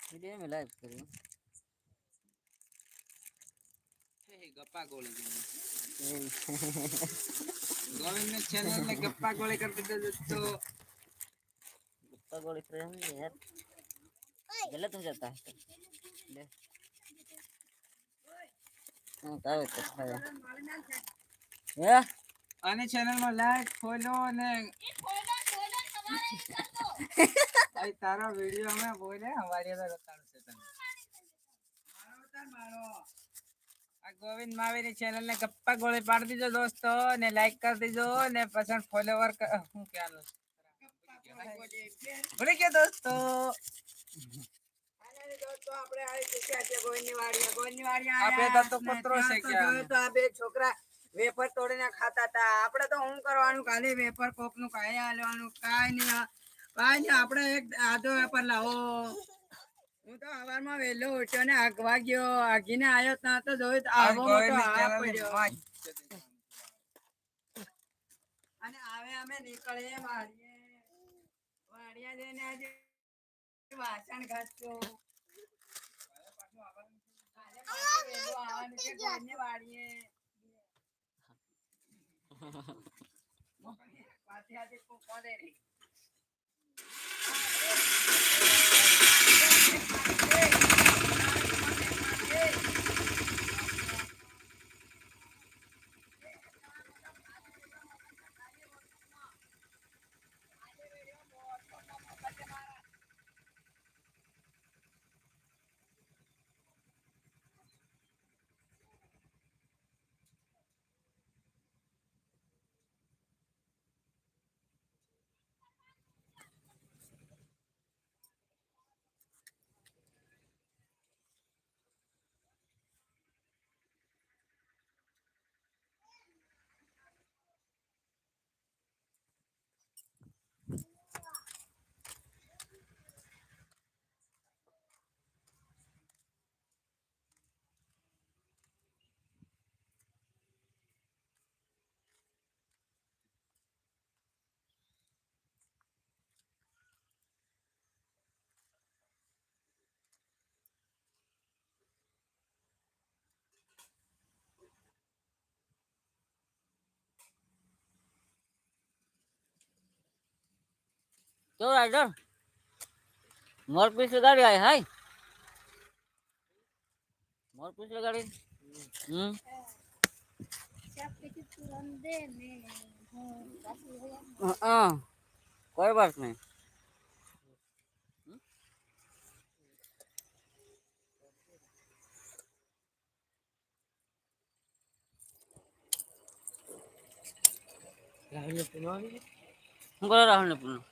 Video મેં live કર્યું ગપ્પા ગોળી એવું. ગોવિંદ ને ચેનલ ને ગપ્પા ગોળી કરી દીધો તો गुप्ता गोली फ्रेम यार गलत हो जाता है ले हाँ क्या होता है या અને ચેનલ માં લાઈક ફોલો અને ભાઈ તારો વિડિયો અમે બોલે, અમારી અંદર બતાડું છે તને. મારો ઉતાર મારો આ ગોવિંદ માવી ની ચેનલ ને ગપ્પા ગોળી પાડી દીજો દોસ્તો, ને લાઈક કરી દીજો ને પસંદ ફોલોવર હું ક્યાંનું ભૂલી ગયો દોસ્તો. ક્યાં ખાતા હતા. આપડે તો શું કરવાનું? કાલે વેપર કોકનું ખાઈ હાલવાનું કાંઈ નહીં. કાંઈ નહીં આપણે એક આધો વેપાર લાવો. હું તો સવારમાં વહેલો ઉઠ્યો ને આગવા ગયો આગીને આવ્યો ત્યાં તો જોયું આવો મોટો ગોવિંદની હાથ channel ની પડ્યો. અને આવે અમે નીકળીએ વાડીએ. વાડીએ જઈને આજે વાસણ ઘસજો કાલે પાછું વહેલું આવવાનું છે ઘરની વાડીએ. પાછી આજે કોકો રે. तो राइडर मोर पीछे गाड़ी आई हाय मोर पीछे गाड़ी हम्म हाँ कोई बात नहीं શું કરે રાહુલ ને પૂર્ણ રાહુલ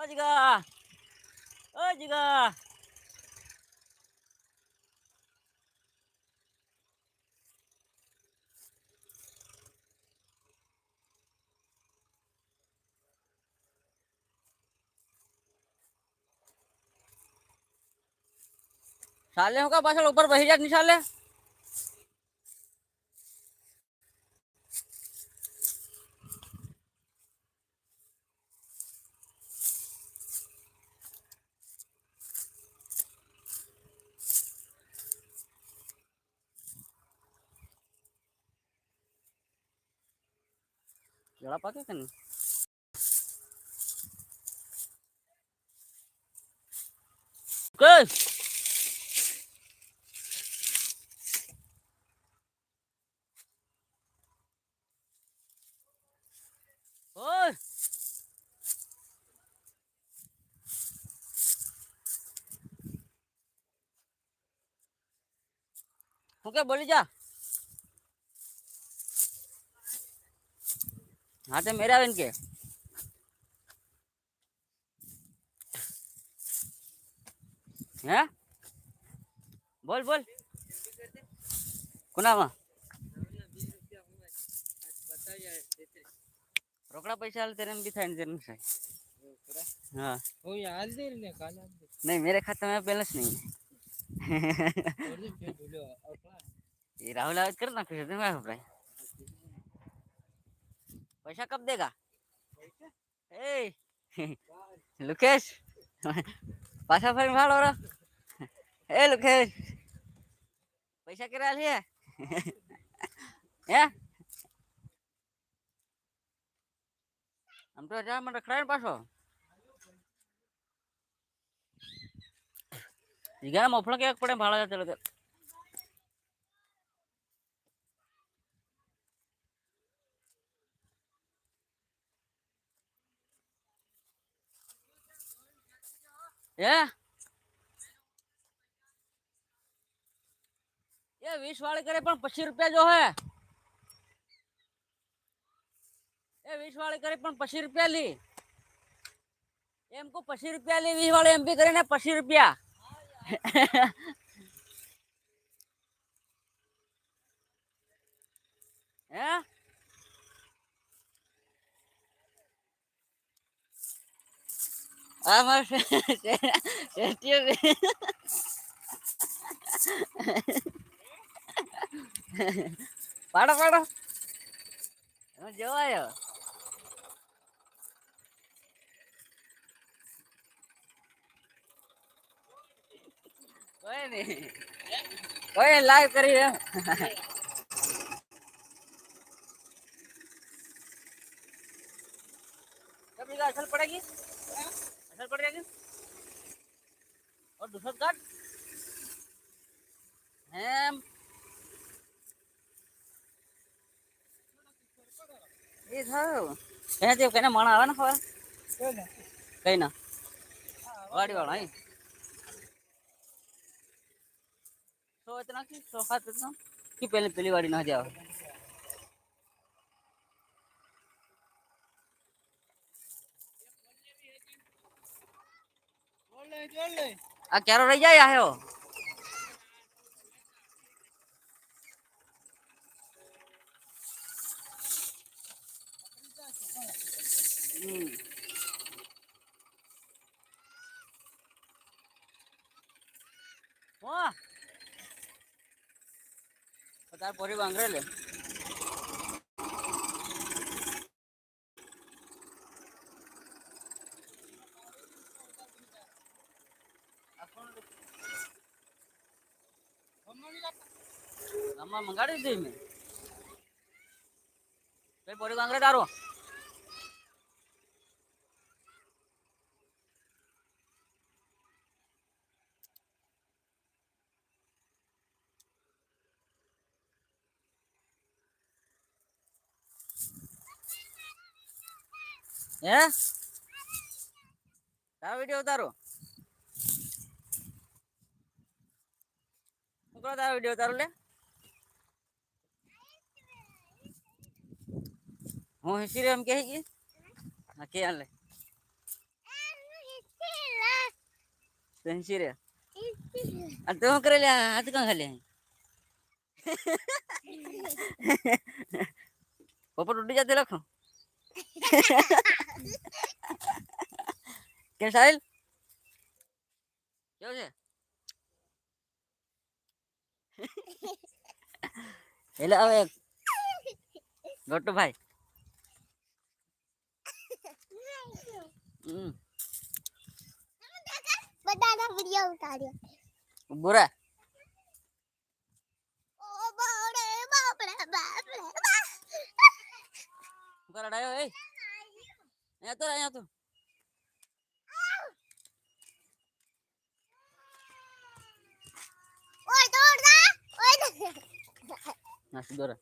કે મફળા ઓ જીગા ઓ જીગા સાલે હું કા પાછળ ઉપર બહી જાત નિશાલે Jala pakai kan. Oke, Oke, boleh ja. બોલી જા હા તે મેરા બેન કે હે બોલ બોલ કોનામાં રોકડા પૈસા હાલ તેરે भी થાય ને तेरे में થાય हाँ वो याद दे ने काल याद दे नहीं मेरे खाते में बैलेंस नहीं है और दे फिर बोलो और क्या ये राहुल आवाज कर ना फिर मैं भाई पैसा कब देगा? लुकेश पैसा फिर भाड़ हो रहा। ए लुकेश पैसा किरा लिया है हम तो जा मन रखड़ा है पासो। ಈಗ ಮೊಫಳಕ್ಕೆ ಯಾಕೆ ಪಡೆ ಭಾಳ ಆಯ್ತು હે એ વીસ વાળી કરે પણ પચીસ રૂપિયા જો હે એ વીસ વાળી કરે પણ પચીસ રૂપિયા લી એમ કો પચીસ રૂપિયા લી વીસ વાળી એમપી કરીને પચીસ રૂપિયા હા મારો પાડો પાડો. હું જોવાયો કોઈ નહીં. કોઈ લાઈવ કરી એમ કભી પડેગી असर पड़ जाएगी और दूसरा कट। हेम ये था। कहना चाहिए, कहना माना आवा ना खबर कहीं ना। गाड़ी वाला ही। सो इतना कि, सो हाथ इतना। कि पहले पहली गाड़ी ना जाओ। આ ક્યારો રહી જાય આયો પોરી બાંગરે લે. ગામમાં મંગાડી દીધી મેં. કઈ પોરી બાંગરે તારો. હે? તારો વીડિયો ઉતારો. શું કરો તારો વીડિયો ઉતારો લે. હું હિસી એમ કહે કે હા કે લે તો હિસી રે આ તો કરે લે હાથ કાં ખાલી પોપટ ઉડી જાતે લખો. કે સાહિલ? કેવું છે? એટલે હવે. ગોટુ ભાઈ બધાના વિડિયો ઉતાર્યો બુરા ઓ બાપરે બાપરે બાપરે કરાડાયો એ અહીંયા તો અહીંયા તો ઓય દોડ જા ઓય ના સુધોરા